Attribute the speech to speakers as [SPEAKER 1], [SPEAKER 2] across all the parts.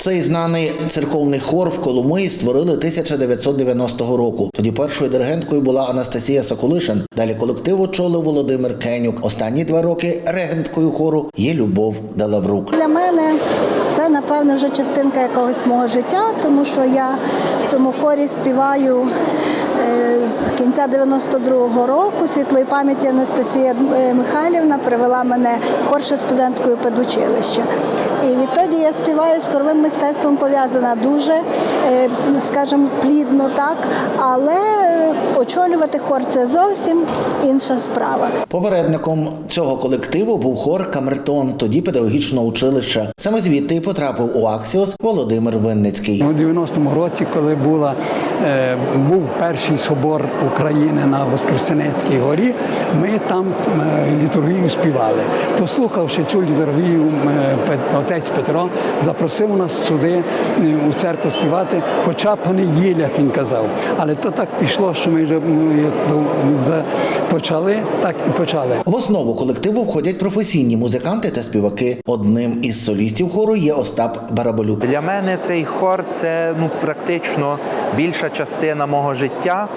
[SPEAKER 1] Цей знаний церковний хор в Коломиї створили 1990 року. Тоді першою диригенткою була Анастасія Соколишин. Далі колектив очолив Володимир Кенюк. Останні два роки регенткою хору є Любов Далаврук.
[SPEAKER 2] Для мене це напевно вже частинка якогось мого життя, тому що я в цьому хорі співаю е, з кінця 92-го року. Світлої пам'яті Анастасія е, Михайлівна привела мене в хор ще студенткою педучилища. І відтоді я співаю з хоровим мистецтвом пов'язана дуже, е, скажімо, плідно так, але е, очолювати хор це зовсім інша справа.
[SPEAKER 1] Попередником цього колективу був хор Камертон, тоді педагогічного училища. Саме звідти потрапив у Аксіос Володимир Винницький.
[SPEAKER 3] У 90-му році, коли була, е, був перший собор України на Воскресенецькій горі, ми там літургію співали. Послухавши цю літургію, отець Петро запросив нас сюди е, у церкву співати, хоча б по неділях він казав. Але то так пішло, що ми вже за- почали, так і почали.
[SPEAKER 1] В основу колективу входять професійні музиканти та співаки. Одним із солістів хору є Остап Бараболюк.
[SPEAKER 4] Для мене цей хор це ну практично більша частина мого життя,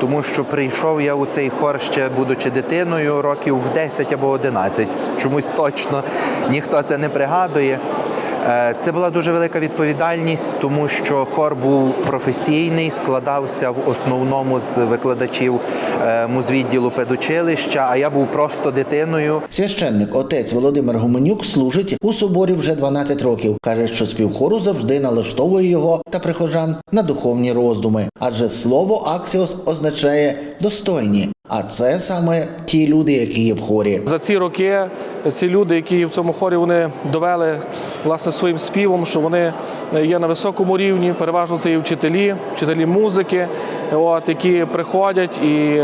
[SPEAKER 4] тому що прийшов я у цей хор ще будучи дитиною, років в 10 або 11. Чомусь точно ніхто це не пригадує. Е, Це була дуже велика відповідальність, тому що хор був професійний, складався в основному з викладачів е, музвідділу педучилища, а я був просто дитиною.
[SPEAKER 1] Священник отець Володимир Гуменюк служить у соборі вже 12 років. каже, що спів хору завжди налаштовує його та прихожан на духовні роздуми, адже слово Аксіос означає достойні. А це саме ті люди, які є в хорі.
[SPEAKER 5] За ці роки ці люди, які в цьому хорі, вони довели власне своїм співом, що вони є на високому рівні. Переважно це і вчителі, вчителі музики, от які приходять і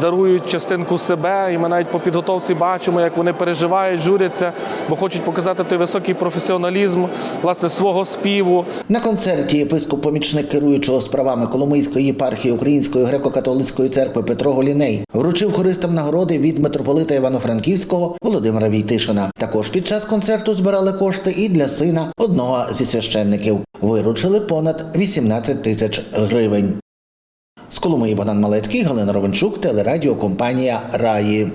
[SPEAKER 5] дарують частинку себе. І ми навіть по підготовці бачимо, як вони переживають, журяться, бо хочуть показати той високий професіоналізм власне свого співу.
[SPEAKER 1] На концерті єпископ помічник керуючого справами Коломийської єпархії Української греко-католицької церкви Петро Голіней вручив хористам нагороди від митрополита Івано-Франківського Володимира Війтишина. Також під час концерту збирали кошти і для сина одного зі священників. Виручили понад 18 тисяч гривень. З Коломиї Богдан Малецький, Галина Ровенчук, телерадіокомпанія Раї.